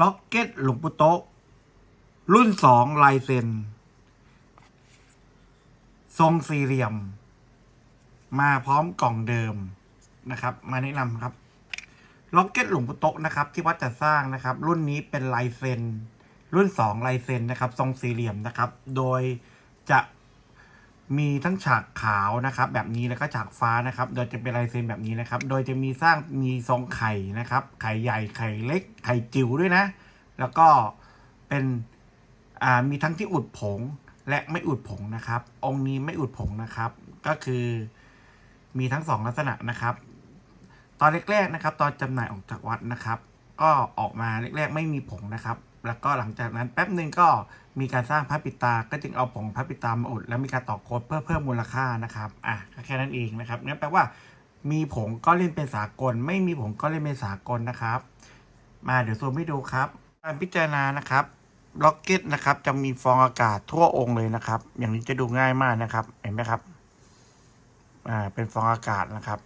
ล็อกเก็ตหลวงปู่โตะรุ่นสองลายเซ็น ทรงสี่เหลี่ยม มาพร้อมกล่องเดิมนะครับ มาแนะนำครับล็อกเก็ตหลวงปู่โตะนะครับ ที่วัดจะสร้างนะครับ รุ่นนี้เป็นลายเซ็น รุ่นสองลายเซ็นนะครับ ทรงสี่เหลี่ยมนะครับ โดยจะ มีทั้งฉากขาวนะครับแบบนี้แล้วก็ฉากฟ้านะครับ โดยจะเป็นลายเซ็นแบบนี้นะครับ โดยจะมีสร้างมีทรงไข่นะครับ ไข่ใหญ่ไข่เล็ก ไข่จิ๋วด้วยนะ แล้วก็เป็นอ่ามีทั้งที่อุดผงและไม่อุดผงนะครับ องค์นี้ไม่อุดผงนะครับ ก็คือมีทั้งสองลักษณะนะครับ ตอนแรกๆนะครับ ตอนจำหน่ายออกจากวัดนะครับ ก็ออกมาแรกๆไม่มีผงนะครับ แล้วก็หลังจากนั้นแป๊บหนึ่งก็มีการสร้างพระปิดตา ก็จึงเอาผงพระปิดตามาอุด แล้วมีการต่อโคดเพื่อเพิ่มมูลค่านะครับอะแค่นั้นเองนะครับนั่นแปลว่า มีผงก็เล่นเป็นสากล ไม่มีผงก็เล่นเป็นสากลนะครับ มาเดี๋ยวซูมให้ดูครับการพิจารณานะครับล็อกเก็ตนะครับจะมีฟองอากาศทั่วองค์เลยนะครับ อย่างนี้จะดูง่ายมากนะครับ เห็นไหมครับอ่าเป็นฟองอากาศนะครับ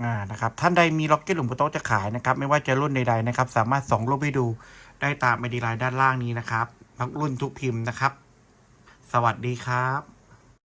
อ่านะครับ ท่านใดมีล็อกเก็ตหลวงปู่โต๊ะจะขายนะครับ ไม่ว่าจะรุ่นใดๆนะครับ สามารถส่งรูปให้ดูได้ตามไอดีไลน์ด้านล่างนี้นะครับ ทุกรุ่นทุกพิมพ์นะครับ สวัสดีครับ